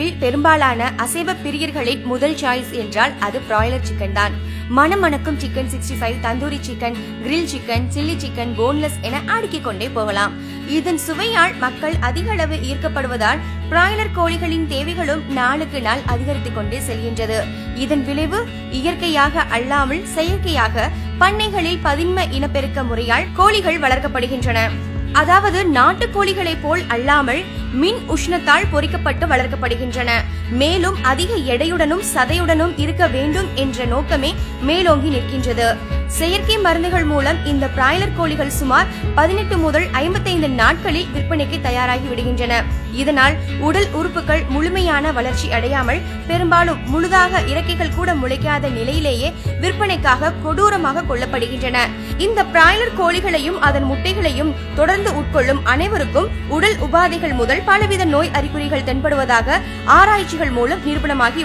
உணவில் பெரும்பாலான அசைவ பிரியர்களின் முதல் சாய்ஸ் என்றால் அது பிராய்லர் சிக்கன் தான். மணமணக்கும் chicken sixty five tandoori chicken grill chicken chilli chicken boneless என அடுக்கிக் கொண்டே போகலாம். இதன் சுவையால் மக்கள் அதிக அளவு ஈர்க்கப்படுவதால் பிராய்லர் கோழிகளின் தேவைகளும் நாளுக்கு நாள் அதிகரித்துக் கொண்டே செல்கின்றது. இதன் விளைவு இயற்கையாக அல்லாமல் செயற்கையாக பண்ணைகளில் பதின்ம இனப்பெருக்க முறையால் கோழிகள் வளர்க்கப்படுகின்றன. அதாவது நாட்டு கோழிகளைப் போல் அல்லாமல் மின் உஷ்ணத்தால் பொறிக்கப்பட்டு வளர்க்கப்படுகின்றன. மேலும் அதிக எடையுடனும் சதையுடனும் இருக்க வேண்டும் என்ற நோக்கமே மேலோங்கி நிற்கின்றது. செயற்கை மருந்துகள் மூலம் இந்த பிராய்லர் கோழிகள் சுமார் பதினெட்டு முதல் ஐம்பத்தைந்து நாட்களில் விற்பனைக்கு தயாராகி விடுகின்றன. இதனால் உடல் உறுப்புகள் முழுமையான வளர்ச்சி அடையாமல் பெரும்பாலும் முழுதாக இறக்கைகள் கூட முளைக்காத நிலையிலேயே விற்பனைக்காக கொடூரமாக கொல்லப்படுகின்றன. இந்த பிராய்லர் கோழிகளையும் அதன் முட்டைகளையும் தொடர்ந்து உட்கொள்ளும் அனைவருக்கும் உடல் உபாதைகள் முதல் பலவித நோய் அறிகுறிகள் தென்படுவதாக ஆராய்ச்சிகள் மூலம் நிரூபணமாகி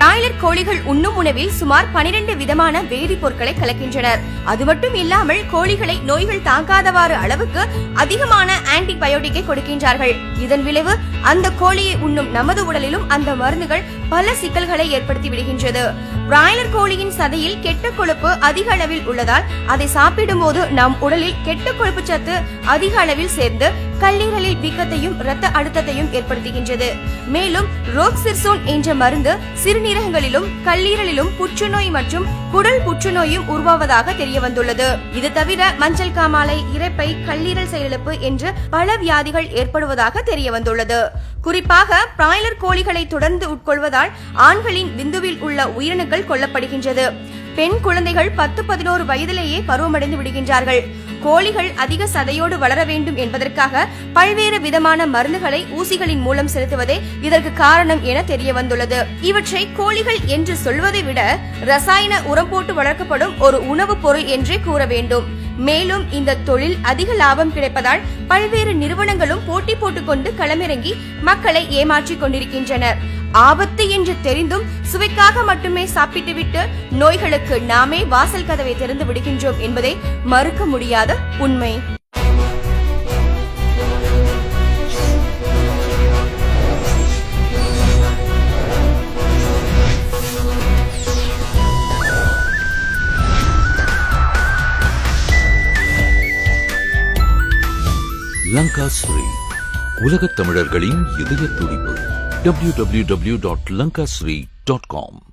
பிராய்லர் கோழிகள் உண்ணும் உணவில் சுமார் 12 விதமான வேதிப்பொருட்களை கலக்கின்றனர். அது மட்டும் இல்லாமல் கோழிகளை நோய்கள் தாக்காதவாறு அளவுக்கு அதிகமான ஆன்டிபயோட்டிக்கை கொடுக்கின்றார்கள். இதன் விளைவு அந்த கோழியை உண்ணும் நமது உடலிலும் அந்த மருந்துகள் பல சிக்கல்களை ஏற்படுத்தி விடுகின்றது. பிராய்லர் கோழியின் சதையில் கெட்ட கொழுப்பு அதிக அளவில் உள்ளதால் அதை சாப்பிடும்போது நம் உடலில் கெட்ட கொழுப்பு சத்து அதிக அளவில் சேர்ந்து கல்லீரலில் வீக்கத்தையும் இரத்த அழுத்தத்தையும் ஏற்படுத்துகின்றது. மேலும் ரோக்சிர்சோன் என்ற மருந்து சிறுநீரகங்களிலும் கல்லீரலிலும் புற்றுநோய் மற்றும் குடல் புற்றுநோயும் உருவாவதாக தெரிய வந்துள்ளது இது தவிர மஞ்சள் காமாலை இறப்பை கல்லீரல் செயலிழப்பு என்று பல வியாதிகள் ஏற்படுவதாக தெரிய வந்துள்ளது குறிப்பாக பிராய்லர் கோழிகளை தொடர்ந்து உட்கொள்வதால் ஆண்களின் விந்துவில் உள்ள உயிரணுக்கள் கொல்லப்படுகின்றது. பெண் குழந்தைகள் பத்து பதினோரு வயதிலேயே பருவமடைந்து விடுகின்றார்கள். கோழிகள் அதிக சதையோடு வளர வேண்டும் என்பதற்காக பல்வேறு விதமான மருந்துகளை ஊசிகளின் மூலம் செலுத்துவதே இதற்கு காரணம் என தெரிய வந்துள்ளது இவற்றை கோழிகள் என்று சொல்வதை விட ரசாயன உரம் போட்டு வளர்க்கப்படும் ஒரு உணவுப் பொருள் என்றே கூற வேண்டும். மேலும் இந்த தொழில் அதிக லாபம் கிடைப்பதால் பல்வேறு நிறுவனங்களும் போட்டி போட்டுக்கொண்டு களமிறங்கி மக்களை ஏமாற்றிக் கொண்டிருக்கின்றனர். ஆபத்து என்று தெரிந்தும் சுவைக்காக மட்டுமே சாப்பிட்டுவிட்டு நோய்களுக்கு நாமே வாசல் கதவை திறந்து விடுகின்றோம் என்பதை மறுக்க முடியாத உண்மை. லங்கா ஸ்ரீ உலகத் தமிழர்களின் இதய துடிப்பு. www.lankasri.com